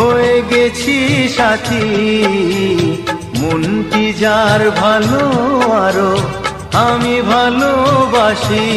হয়ে গেছি সাথী। মনটি যার ভালো আরও আমি ভালোবাসি।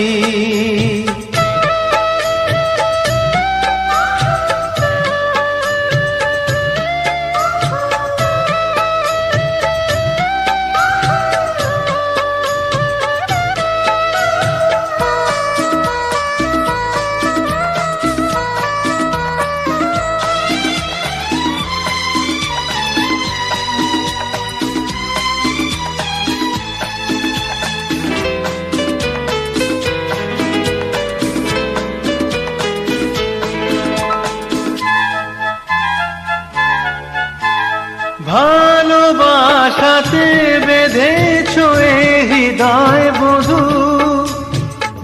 বেঁধেছ এ হৃদয় বধু?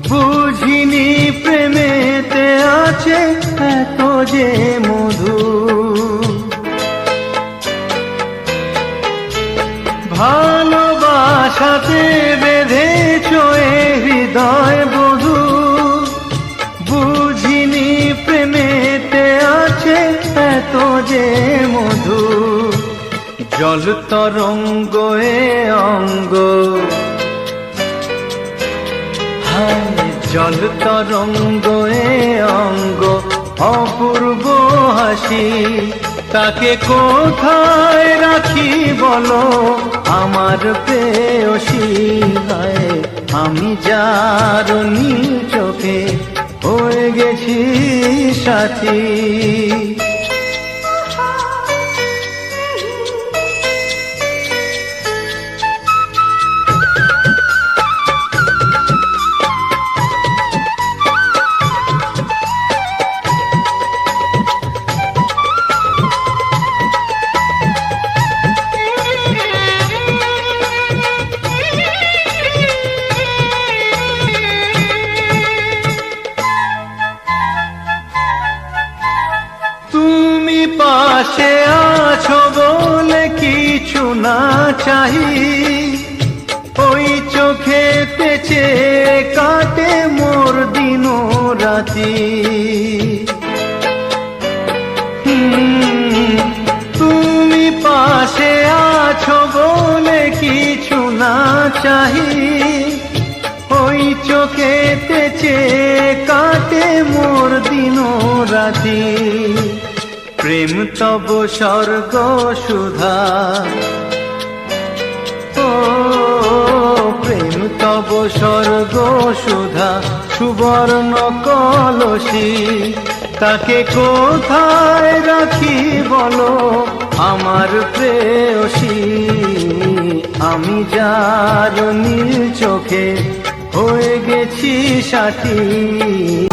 বুঝিনি প্রেমেতে আছে এত যে মধু। ভালোবাসাতে বেঁধেছ এ হৃদয় বধু। বুঝিনি প্রেমেতে আছে এত যে মধু। জল তরঙ্গ এ অঙ্গ। জল তরঙ্গ এ অঙ্গ। অপূর্ব হাসি, তাকে কোথায় রাখি বলো? আমার প্রেয়সী হায় আমি যার চোখে হয়ে গেছি সাথী। পাশে আছো বলে কিছু না চাই। ওই চোখে পেছে কাটে মোর দিন রাতি। তুমি পাশে আছো বলে কিছু না চাই। ওই চোখে তেছে কাটে মোর দিন রাতি। প্রেম তব স্বর্গ সুধা। ও, প্রেম তব স্বর্গ সুধা। সুবর্ণ কলসী তাকে কোথায় রাখি বলো আমার প্রেয়সী? আমি যার নীল চোখে হয়ে গেছি সাথী।